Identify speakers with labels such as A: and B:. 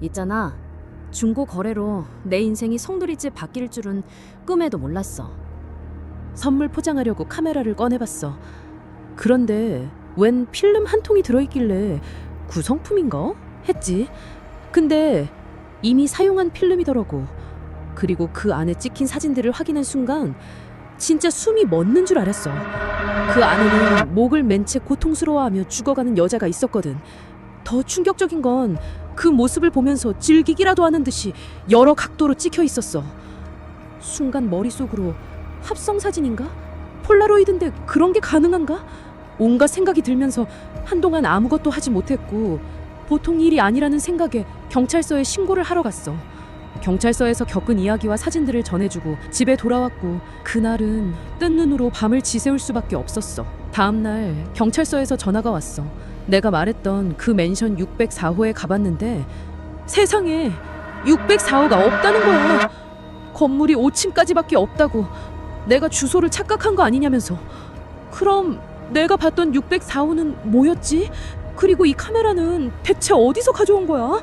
A: 있잖아. 중고 거래로 내 인생이 송두리째 바뀔 줄은 꿈에도 몰랐어.
B: 선물 포장하려고 카메라를 꺼내봤어. 그런데 웬 필름 한 통이 들어있길래 구성품인가? 했지. 근데 이미 사용한 필름이더라고. 그리고 그 안에 찍힌 사진들을 확인한 순간 진짜 숨이 멎는 줄 알았어. 그 안에는 목을 맨 채 고통스러워하며 죽어가는 여자가 있었거든. 더 충격적인 건 그 모습을 보면서 즐기기라도 하는 듯이 여러 각도로 찍혀 있었어. 순간 머릿속으로 합성 사진인가? 폴라로이드인데 그런 게 가능한가? 온갖 생각이 들면서 한동안 아무것도 하지 못했고 보통 일이 아니라는 생각에 경찰서에 신고를 하러 갔어. 경찰서에서 겪은 이야기와 사진들을 전해주고 집에 돌아왔고 그날은 뜬 눈으로 밤을 지새울 수밖에 없었어. 다음 날 경찰서에서 전화가 왔어. 내가 말했던 그 맨션 604호에 가봤는데 세상에 604호가 없다는 거야. 건물이 5층까지밖에 없다고. 내가 주소를 착각한 거 아니냐면서. 그럼 내가 봤던 604호는 뭐였지? 그리고 이 카메라는 대체 어디서 가져온 거야?